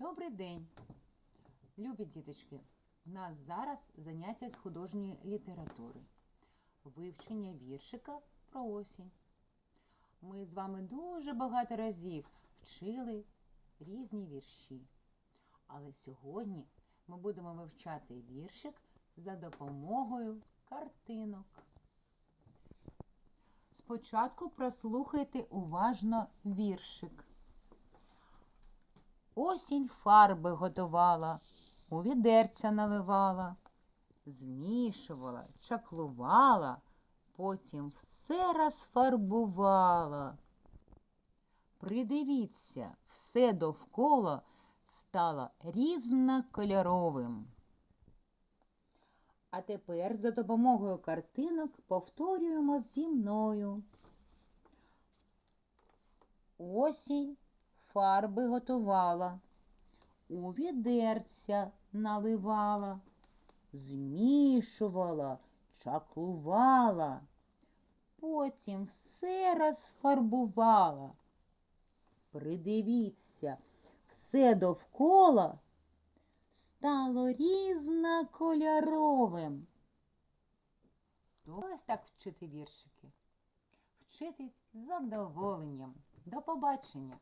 Добрий день, любі діточки. У нас зараз заняття з художньої літератури, вивчення віршика про осінь. Ми з вами дуже багато разів вчили різні вірші. Але сьогодні ми будемо вивчати віршик за допомогою картинок. Спочатку прослухайте уважно віршик. Осінь фарби готувала, у відерця наливала, змішувала, чаклувала, потім все розфарбувала. Придивіться, все довкола стало різнокольоровим. А тепер за допомогою картинок повторюємо зі мною. Осінь фарби готувала, у відерця наливала, змішувала, чаклувала, потім все розфарбувала. Придивіться, все довкола стало різнокольоровим. Ось так вчити віршики. Вчитись з задоволенням. До побачення!